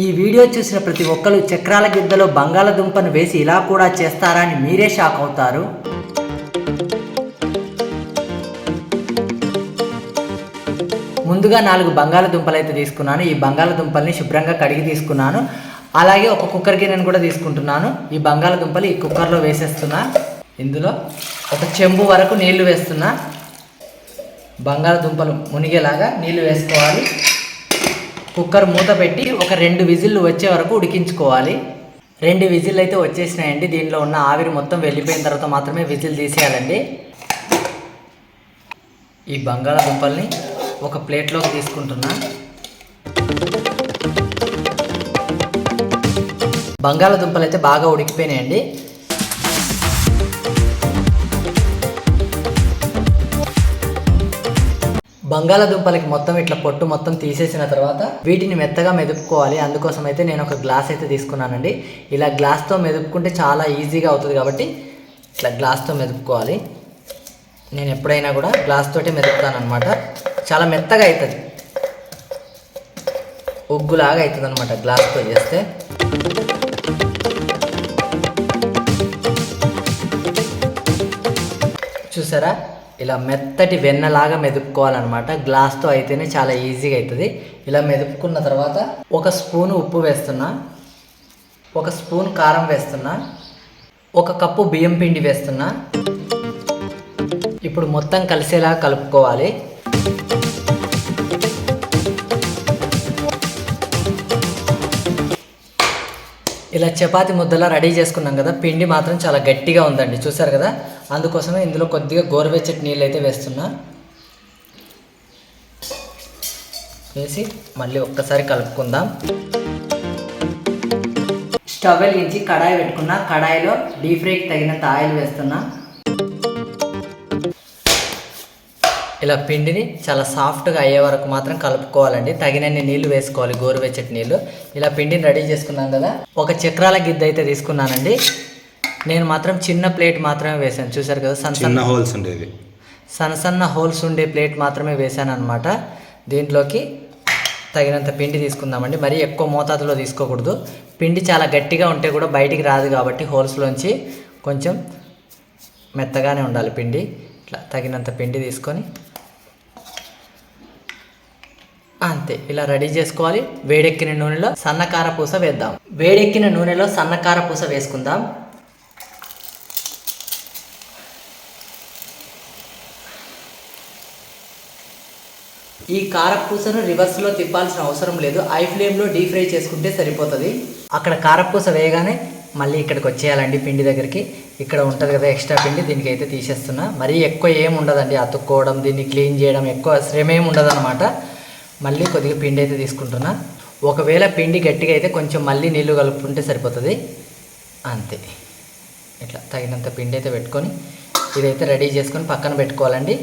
ఈ వీడియో చూసిన ప్రతి ఒక్కరు చక్రాల గిద్దలో బంగాళదుంపను వేసి ఇలా కూడా చేస్తారా అని మీరే షాక్ అవుతారు. ముందుగా నాలుగు బంగాళదుంపలు అయితే తీసుకున్నాను. ఈ బంగాళదుంపల్ని శుభ్రంగా కడిగి తీసుకున్నాను. అలాగే ఒక కుక్కర్ గిన్నెను కూడా తీసుకుంటున్నాను. ఈ బంగాళదుంపలు ఈ కుక్కర్లో వేసేస్తున్నా. ఇందులో ఒక చెంబు వరకు నీళ్ళు వేస్తున్నా. బంగాళదుంపలు మునిగేలాగా నీళ్ళు వేసుకోవాలి. కుక్కర్ మూత పెట్టి ఒక రెండు విజిల్లు వచ్చే వరకు ఉడికించుకోవాలి. రెండు విజిల్ అయితే వచ్చేసినాయండి. దీనిలో ఉన్న ఆవిరి మొత్తం వెళ్ళిపోయిన తర్వాత మాత్రమే విజిల్ తీసేయాలండి. ఈ బంగాళదుంపల్ని ఒక ప్లేట్లోకి తీసుకుంటున్నా. బంగాళదుంపలు అయితే బాగా ఉడికిపోయినాయండి. బంగాళాదుంపలకి మొత్తం ఇట్లా పొట్టు మొత్తం తీసేసిన తర్వాత వీటిని మెత్తగా మెదుపుకోవాలి. అందుకోసం అయితే నేను ఒక గ్లాస్ అయితే తీసుకున్నానండి. ఇలా గ్లాస్తో మెదుపుకుంటే చాలా ఈజీగా అవుతుంది కాబట్టి ఇట్లా గ్లాస్తో మెదుపుకోవాలి. నేను ఎప్పుడైనా కూడా గ్లాస్ తోటే మెదుపుతాను అనమాట చాలా మెత్తగా అవుతుంది ఉగ్గులాగా అవుతుంది అనమాట గ్లాస్తో చేస్తే. చూసారా? ఇలా మెత్తటి వెన్నలాగా మెదుపుకోవాలన్నమాట. గ్లాస్తో అయితేనే చాలా ఈజీగా అవుతుంది ఇలా మెదుపుకున్న తర్వాత ఒక స్పూన్ ఉప్పు వేస్తున్నా. ఒక స్పూన్ కారం వేస్తున్నా. ఒక కప్పు బియ్యం పిండి వేస్తున్నా. ఇప్పుడు మొత్తం కలిసేలా కలుపుకోవాలి. ఇలా చపాతి ముద్దలా రెడీ చేసుకున్నాం కదా. పిండి మాత్రం చాలా గట్టిగా ఉందండి. చూసారు కదా? అందుకోసమే ఇందులో కొద్దిగా గోరువెచ్చటి నీళ్ళు అయితే వేస్తున్నా. వేసి మళ్ళీ ఒక్కసారి కలుపుకుందాం. స్టవ్ వెలిగించి కడాయి పెట్టుకున్నా. కడాయిలో డీప్ ఫ్రైకి తగినంత ఆయిల్ వేస్తున్నా. ఇలా పిండిని చాలా సాఫ్ట్గా అయ్యే వరకు మాత్రం కలుపుకోవాలండి. తగినన్ని నీళ్ళు వేసుకోవాలి గోరువెచ్చటి నీళ్ళు. ఇలా పిండిని రెడీ చేసుకున్నాం కదా. ఒక చక్రాల గిద్ద అయితే తీసుకున్నానండి. నేను మాత్రం చిన్న ప్లేట్ మాత్రమే వేసాను చూసారు కదా సన్న చిన్న హోల్స్ ఉండేది సన్న సన్న హోల్స్ ఉండే ప్లేట్ మాత్రమే వేసాను అనమాట దీంట్లోకి తగినంత పిండి తీసుకుందామండి. మరీ ఎక్కువ మోతాదులో తీసుకోకూడదు. పిండి చాలా గట్టిగా ఉంటే కూడా బయటికి రాదు కాబట్టి హోల్స్లోంచి కొంచెం మెత్తగానే ఉండాలి పిండి. ఇట్లా తగినంత పిండి తీసుకొని అంతే ఇలా రెడీ చేసుకోవాలి. వేడెక్కిన నూనెలో సన్నకార పూస వేద్దాం. వేడెక్కిన నూనెలో సన్నకార పూస వేసుకుందాం. ఈ కారపూసను రివర్స్లో తిప్పాల్సిన అవసరం లేదు. ఐ ఫ్లేమ్లో డీప్ ఫ్రై చేసుకుంటే సరిపోతుంది. అక్కడ కారపూస వేయగానే మళ్ళీ ఇక్కడికి వచ్చేయాలండి పిండి దగ్గరికి. ఇక్కడ ఉంటుంది కదా ఎక్స్ట్రా పిండి దీనికి అయితే తీసేస్తున్నా. మరీ ఎక్కువ ఏం ఉండదండి అతుక్కోవడం దీన్ని క్లీన్ చేయడం ఎక్కువ శ్రమ ఏమి ఉండదన్నమాట. మళ్ళీ కొద్దిగా పిండి అయితే తీసుకుంటున్నా. ఒకవేళ పిండి గట్టిగా అయితే కొంచెం మళ్ళీ నీళ్ళు కలుపుకుంటే సరిపోతుంది. అంతే. ఇట్లా తగినంత పిండి అయితే పెట్టుకొని ఇదైతే రెడీ చేసుకొని పక్కన పెట్టుకోవాలండి.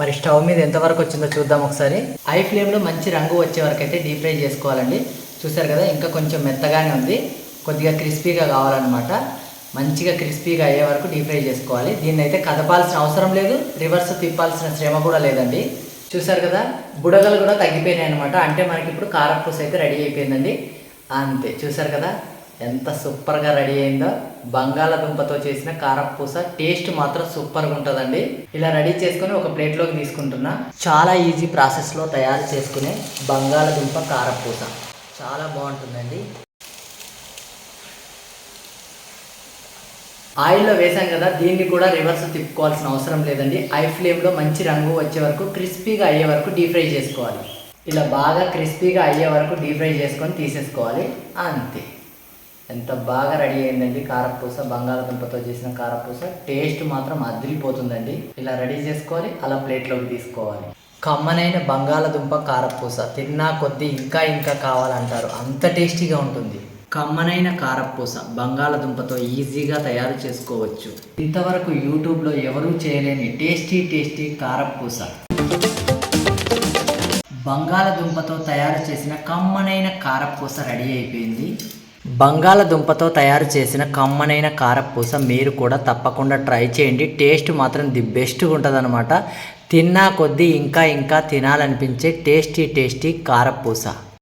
మరి స్టవ్ మీద ఎంతవరకు వచ్చిందో చూద్దాం ఒకసారి. ఐ ఫ్లేమ్లో మంచి రంగు వచ్చే వరకు అయితే డీప్ ఫ్రై చేసుకోవాలండి. చూసారు కదా ఇంకా కొంచెం మెత్తగానే ఉంది. కొద్దిగా క్రిస్పీగా కావాలన్నమాట. మంచిగా క్రిస్పీగా అయ్యే వరకు డీప్ ఫ్రై చేసుకోవాలి. దీన్ని అయితే కదపాల్సిన అవసరం లేదు రివర్స్ తిప్పాల్సిన శ్రమ కూడా లేదండి. చూసారు కదా బుడగలు కూడా తగ్గిపోయినాయి అనమాట అంటే మనకి ఇప్పుడు కారపూస అయితే రెడీ అయిపోయిందండి. అంతే చూసారు కదా. ఎంత సూపర్గా రెడీ అయిందో బంగాళాదుంపతో చేసిన కారపూస టేస్ట్ మాత్రం సూపర్గా ఉంటుందండి. ఇలా రెడీ చేసుకుని ఒక ప్లేట్లోకి తీసుకుంటున్నా. చాలా ఈజీ ప్రాసెస్లో తయారు చేసుకునే బంగాళాదుంప కారపూస. చాలా బాగుంటుందండి. ఆయిల్లో వేసాం కదా దీన్ని కూడా రివర్స్ తిప్పుకోవాల్సిన అవసరం లేదండి. ఐ ఫ్లేమ్లో మంచి రంగు వచ్చే వరకు క్రిస్పీగా అయ్యే వరకు డీప్ ఫ్రై చేసుకోవాలి. ఇలా బాగా క్రిస్పీగా అయ్యే వరకు డీప్ ఫ్రై చేసుకొని తీసేసుకోవాలి. అంతే. ఎంత బాగా రెడీ అయిందండి కారపూస బంగాళదుంపతో చేసిన కారపూస. టేస్ట్ మాత్రం అదిరిపోతుందండి. ఇలా రెడీ చేసుకోవాలి అలా ప్లేట్లోకి తీసుకోవాలి. కమ్మనైన బంగాళదుంప కారపూస. తిన్నా కొద్దీ ఇంకా ఇంకా కావాలంటారు. అంత టేస్టీగా ఉంటుంది. కమ్మనైన కారపూస బంగాళదుంపతో ఈజీగా తయారు చేసుకోవచ్చు. ఇంతవరకు యూట్యూబ్లో ఎవరూ చేయలేని టేస్టీ టేస్టీ కారపూస. బంగాళదుంపతో తయారు చేసిన కమ్మనైన కారపూస రెడీ అయిపోయింది. బంగాళదుంపతో తయారు చేసిన కమ్మనైన కారపూస మీరు కూడా తప్పకుండా ట్రై చేయండి. టేస్ట్ మాత్రం ది బెస్ట్గా ఉంటుంది తిన్నా కొద్దీ ఇంకా ఇంకా తినాలనిపించే టేస్టీ టేస్టీ కారపూస.